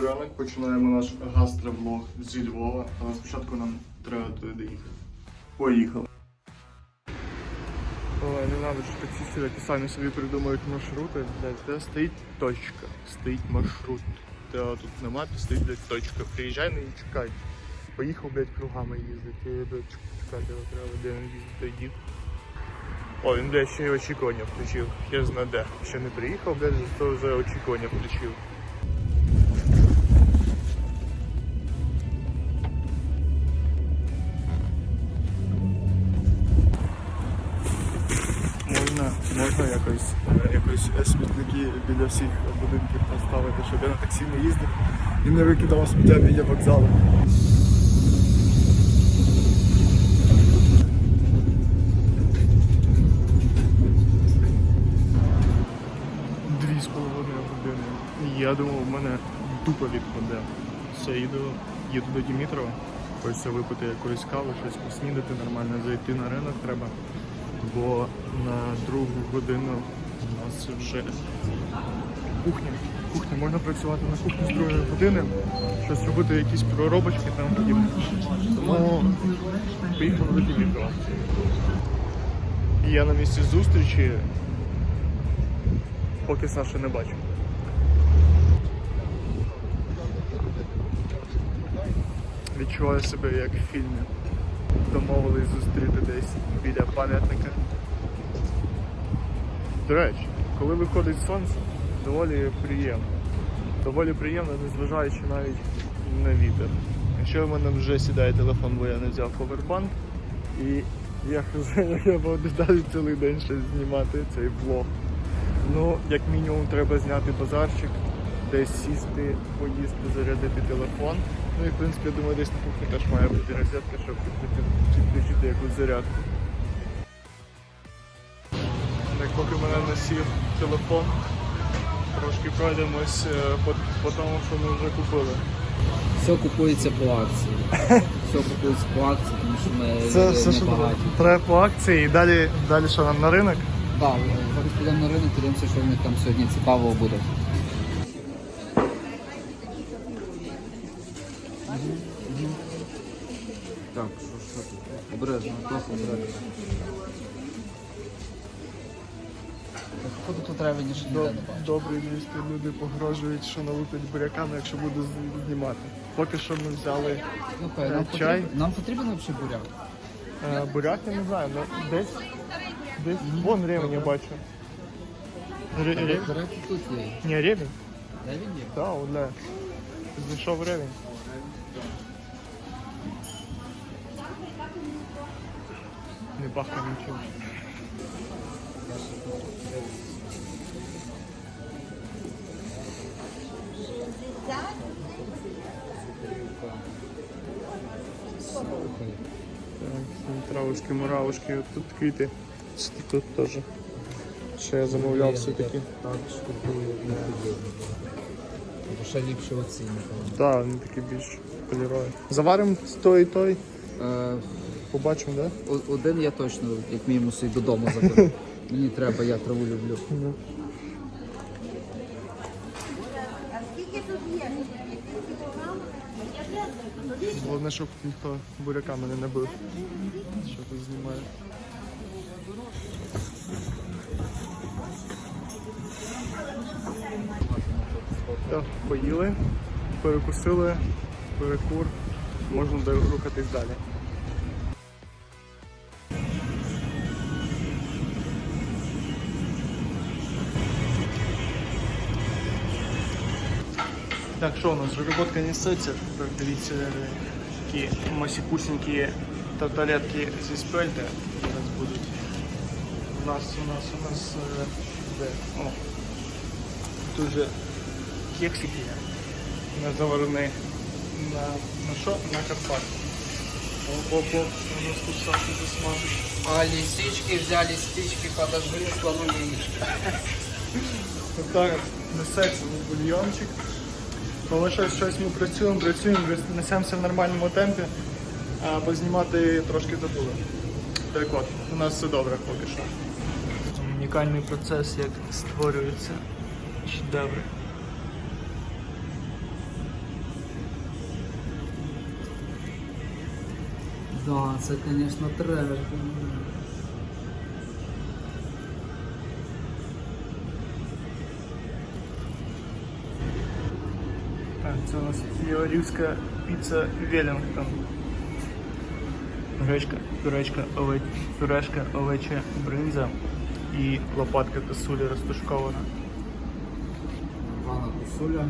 Добрий ранок, починаємо наш гастровлог зі Львова, але спочатку нам треба туди доїхати. Поїхали. Ой, не треба, що таксисти такі самі собі придумують маршрути. Де стоїть точка, стоїть маршрут. Та тут нема, тут стоїть блядь, точка. Приїжджай не чекай. Поїхав, блядь, кругами їздити. І, чекати треба, де він їздити їде. О, він, блядь, ще й очікування включив. Я знаю де. Ще не приїхав, блядь, то вже очікування включив. Можна, якось, е, якось е, смітники біля всіх будинків поставити, щоб я на таксі не їздив і не викидав сміття біля вокзалу. Дві з половиною години. Я думав, в мене тупо відпаде. Все, їду, їду до Дімітрова. Хочеться випити якоїсь кави, щось поснідати нормально, зайти на ринок треба. Бо на другу годину у нас вже кухня. Кухня, можна працювати на кухні з другої години, щось робити, якісь проробочки там подібне. Тому поїхали до. І я на місці зустрічі поки Саші не бачу. Відчуваю себе як в фільмі. Домовились зустріти десь біля пам'ятника. До речі, коли виходить сонце, доволі приємно. Доволі приємно, незважаючи навіть на вітер. Якщо в мене вже сідає телефон, бо я не взяв повербанк, і я я буду далі цілий день щось знімати цей влог. Ну, як мінімум, треба зняти базарчик, десь сісти, поїсти, зарядити телефон. Ну і в принципі, я думаю, десь на кухні теж має бути розетка, щоб підключити, якусь зарядку. Так, поки мене насів телефон, трошки пройдемось е, по, по тому, що ми вже купили. Все купується по акції. Все купується по акції, тому що ми Це все, що небагаті. треба по акції і далі, далі що нам на ринок. Так, зараз підемо на ринок, подивимося, що в них там сьогодні цікавого буде. Так, що, що тут? Обережно, просто обережно. Походу тут треба ніж ніде не бачити. Добрі місті люди погрожують, що налупять буряками, якщо буду з- знімати. Поки що ми взяли Слухай, Е, нам чай? потрібен, нам потрібен взагалі буряк. е, буряк, я не знаю, ну десь, десь вон ревень я бачу. Ре- ре- Буряк і тут є. Ні, ревень? Де він є? Так, одне. Знайшов ревень. Не пахне нічим. Так, травушки, муравушки, от тут квіти. Тут теж. Ще я замовляв все-таки. Так. Бо ще ліпше оці, напевно. Так, вони такі більш кольорові. Заваримо той і той, Е, побачимо, так? о- один я точно, як мінімум, собі додому заберу. Мені треба, я траву люблю. Да? Головне, щоб ніхто буряками не набив. Що тут знімає. Так, поїли, перекусили, перекур, можна рухатись далі. Так, що у нас? Роботка несеться. Так, дивіться, такі масікусенькі тарталетки зі спельта зараз будуть. У нас, у нас, у нас е, де? О, тут же кексики на заварені на, на що? На Карпаті. Оп-оп-оп, у нас тут Саша засмажить. А лисички взяли спички, подожгли, слону яичко. Так, несеться в бульйончик. Але щось, щось ми працюємо, працюємо, несемося в нормальному темпі, а познімати трошки забули. Так от, у нас все добре поки що. Унікальний процес, як створюються шедеври. Да, це, звісно, треш. Це у нас Яворівська піца Велінгтон. Гречка, пюречка, овеч, пюрешка, овеча бринза і лопатка косулі розтушкована. Рвана кусуля.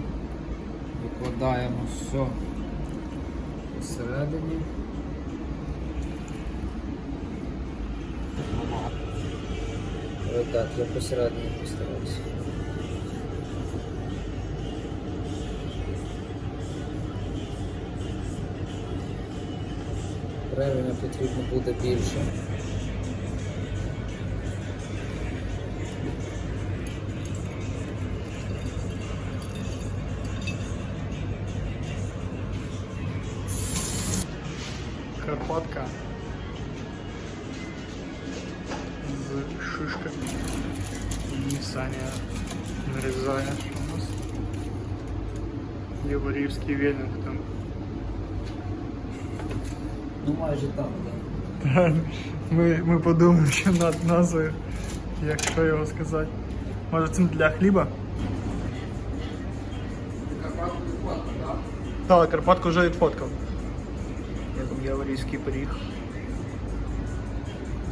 Викладаємо все посередині. Ось так, я посередині постарався. Времени потрібно буде більше. Карпатка з шишками. І Саня нарізає, що у нас. Яворівський Велінгтон. Ну майже так, так. Ми, ми подумаємо що над назвою, якщо його сказати. Може це для хліба? Так, Карпатку вже відфоткав. Я там яворівський пиріг.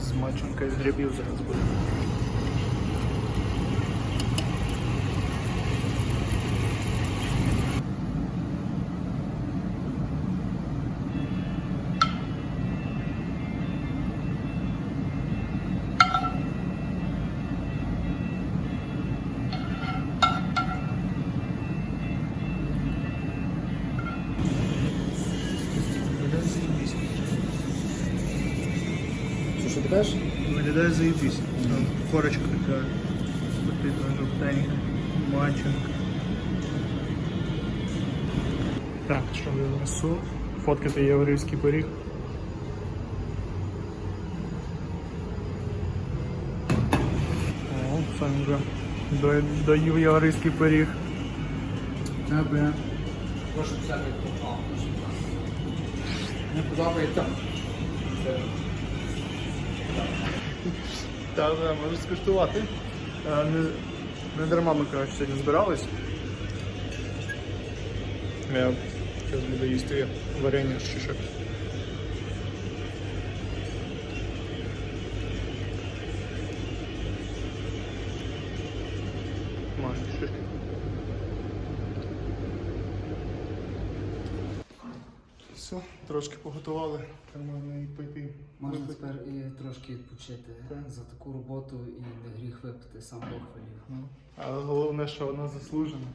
З маченкою з грибів зараз буде. Кажеш? Виглядає заєбісь. Там корочка така потрібна жовтенька, маченка. Так, що я несу? Фоткати єврейський пиріг. О, сам вже доїв єврейський пиріг. Дякую. Прошу всяких попав. Не подобається. Да, можу скуштувати. Е, не дарма ми коротше, сьогодні збирались. Я зараз буду їсти варення з шишок. Може, шишки. Все, трошки поготували, там можна і пойти. Можна випити. тепер і трошки відпочити Так. за таку роботу і не гріх випити, сам Бог велів. Ну, Але головне, що вона заслужена.